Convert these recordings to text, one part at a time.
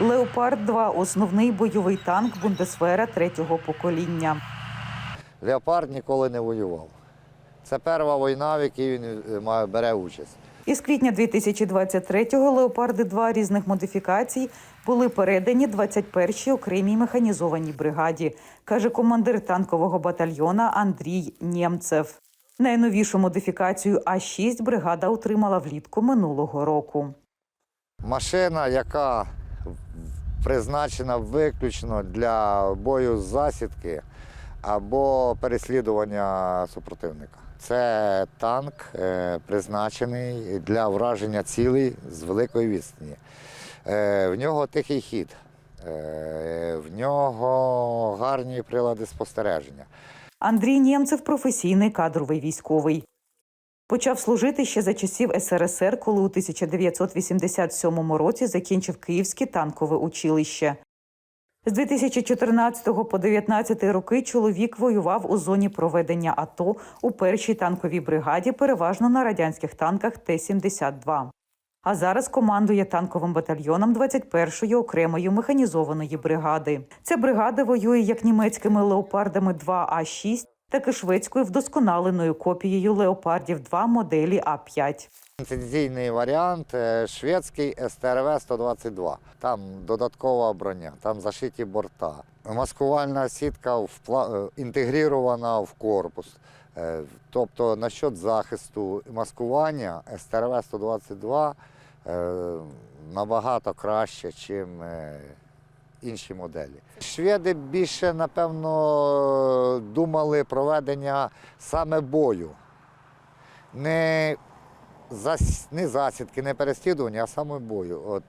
Леопард 2 основний бойовий танк Бундесвера третього покоління. Леопард ніколи не воював. Це перша війна, в якій він е, бере участь. Із квітня 2023-го леопарди 2 різних модифікацій були передані 21-й окремій механізованій бригаді, каже командир танкового батальйона Андрій Нємцев. Найновішу модифікацію А6 бригада отримала влітку минулого року. Машина, яка призначена виключно для бою з засідки або переслідування супротивника. Це танк, е, призначений для враження цілей з великої відстані. Е, В нього тихий хід, е, в нього гарні прилади спостереження. Андрій Нємцев професійний кадровий військовий. Почав служити ще за часів СРСР, коли у 1987 році закінчив Київське танкове училище. З 2014 по 2019 роки чоловік воював у зоні проведення АТО у першій танковій бригаді, переважно на радянських танках Т-72. А зараз командує танковим батальйоном 21-ї окремої механізованої бригади. Ця бригада воює як німецькими леопардами 2А6, так і шведською вдосконаленою копією леопардів 2 моделі А5. Ліцензійний варіант е, шведський СТРВ 122. Там додаткова броня, там зашиті борта. Маскувальна сітка впла- е, інтегрірована в корпус. Е, Тобто насчет захисту маскування СТРВ 122 е, набагато краще, ніж інші моделі. Шведи більше, напевно, думали проведення саме бою. Не зас... не засідки, не переслідування, а саме бою. От.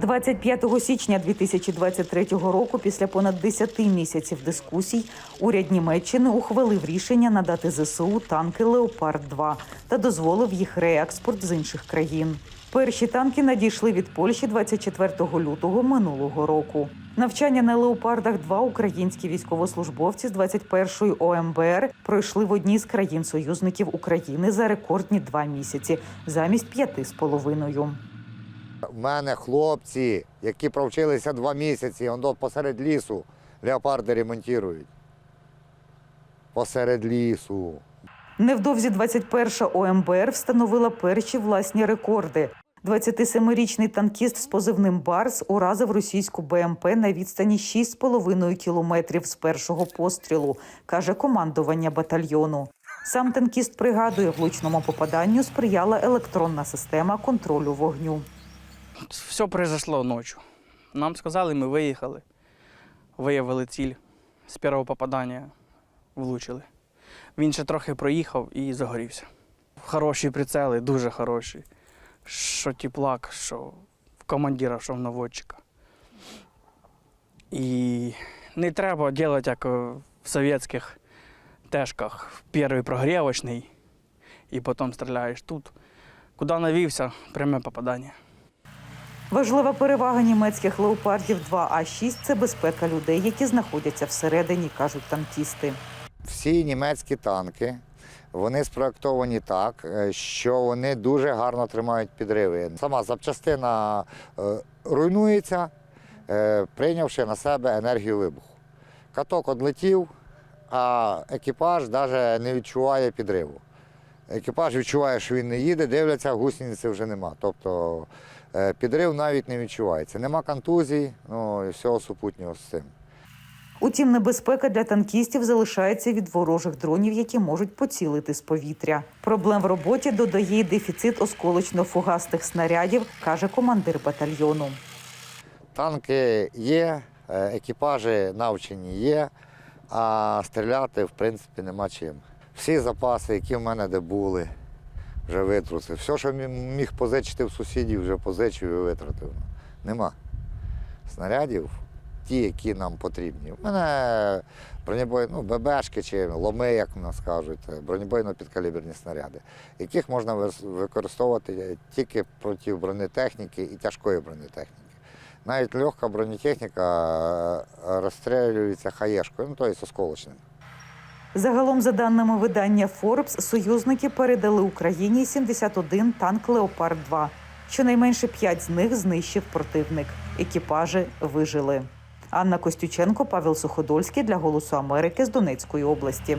25 січня 2023 року, після понад 10 місяців дискусій, уряд Німеччини ухвалив рішення надати ЗСУ танки Леопард 2 та дозволив їх реекспорт з інших країн. Перші танки надійшли від Польщі 24 лютого минулого року. Навчання на леопардах 2 українські військовослужбовці з 21-ї ОМБР пройшли в одній з країн-союзників України за рекордні два місяці замість п'яти з половиною. У мене хлопці, які провчилися два місяці, он посеред лісу леопарди ремонтують. Посеред лісу. Невдовзі 21-ша ОМБР встановила перші власні рекорди. 27-річний танкіст з позивним Барс уразив російську БМП на відстані 6,5 кілометрів з першого пострілу, каже командування батальйону. Сам танкіст пригадує, влучному попаданню сприяла електронна система контролю вогню. Все произошло ночью. Нам сказали, ми виїхали. Виявили ціль з першого попадання, влучили. Він ще трохи проїхав і загорівся. Хороші прицели, дуже хороші. Що тіплак, що в командира, що в наводчика. І не треба робити, як в совєтських тежках. Перший прогрівочний, і потім стріляєш тут. Куди навівся, пряме попадання. Важлива перевага німецьких леопардів 2А6 – це безпека людей, які знаходяться всередині, кажуть танкісти. Всі німецькі танки вони спроектовані так, е, що вони дуже гарно тримають підриви. Сама запчастина е, руйнується, е, прийнявши на себе енергію вибуху. Каток одлетів, а екіпаж навіть не відчуває підриву. Екіпаж відчуває, що він не їде, дивляться, гусениці вже нема. Тобто підрив навіть не відчувається. Нема контузій, ну і всього супутнього з цим. Утім, небезпека для танкістів залишається від ворожих дронів, які можуть поцілити з повітря. Проблем в роботі додає й дефіцит осколочно-фугасних снарядів, каже командир батальйону. Танки є, е, екіпажі навчені є, а стріляти, в принципі, нема чим. Всі запаси, які в мене де були, вже витрусив. Все, що міг позичити в сусідів, вже позичив і витратив. Нема. Снарядів, ті, які нам потрібні. У мене бронебой, ну, ББшки чи ломи, як в нас кажуть, бронебойно-підкаліберні снаряди, яких можна використовувати тільки проти бронетехніки і тяжкої бронетехніки. Навіть легка бронетехніка е, розстрілюється хаєшкою, ну тобто осколочним. Загалом, за даними видання Forbes, союзники передали Україні 71 танк Леопард 2 Щонайменше п'ять з них знищив противник. Екіпажі вижили. Анна Костюченко, Павел Суходольський для Голосу Америки з Донецької області.